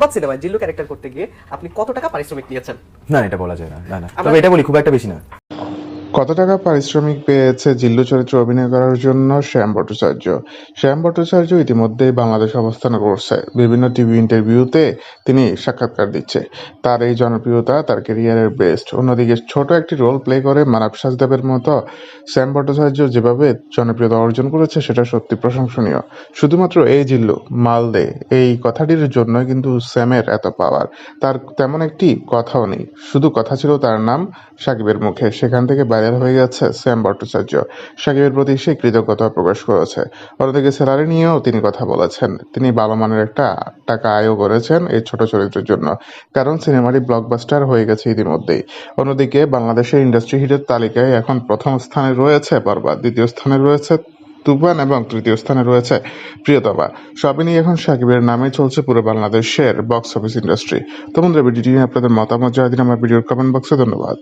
বাদ সিনেমায় জিল্লু ক্যারেক্টার করতে গিয়ে আপনি কত টাকা পারিশ্রমিক নিয়েছেন? না এটা বলা যায় না। না না। তবে এটা বলি খুব একটা বেশি না। কত টাকা পারিশ্রমিক পেয়েছে জিল্লু চরিত্রে অভিনয় করার জন্য? শ্যাম ভট্টাচার্য। শ্যাম ভট্টাচার্য ইতিমধ্যেই বাংলাদেশ অবস্থান করছে। বিভিন্ন টিভি ইন্টারভিউতে তিনি সাক্ষাৎকার দিচ্ছে। তার এই জনপ্রিয়তা তার ক্যারিয়ারের বেস্ট। অন্যদিকে ছোট একটি রোল প্লে করে মানব সাজদেবের মতো শ্যাম ভট্টাচার্য যেভাবে জনপ্রিয়তা অর্জন করেছে, সেটা সত্যি প্রশংসনীয়। শুধুমাত্র এই জিল্লু, মালদে, এই কথাটির জন্য কিন্তু শ্যামের এত পাওয়ার তার তেমন একটি কথাও নেই। শুধু কথা ছিল তার নাম সাকিবের মুখে। সেখান থেকে ভাইরাল হয়ে গেছে স্যাম ভট্টাচার্য। সাকিবের প্রতি সে কৃতজ্ঞতা প্রকাশ করেছে। অন্যদিকে স্যালারি নিয়েও তিনি কথা বলেছেন। তিনি ভালো মানের একটা টাকা আয়ও করেছেন এই ছোট চরিত্রের জন্য। কারণ সিনেমাটি ব্লকবাস্টার হয়ে গেছে ইতিমধ্যেই। অন্যদিকে বাংলাদেশের ইন্ডাস্ট্রি হিটের তালিকায় এখন প্রথম স্থানে রয়েছে বরবাদ দ্বিতীয় স্থানে রয়েছে তুফান এবং তৃতীয় স্থানে রয়েছে প্রিয়তমা। সবই নিয়ে এখন সাকিবের নামে চলছে পুরো বাংলাদেশের বক্স অফিস ইন্ডাস্ট্রি তো বন্ধুরা, ভিডিওটি নিয়ে আপনাদের মতামত জানিয়ে দিন আমার ভিডিওর কমেন্ট বক্সে ধন্যবাদ।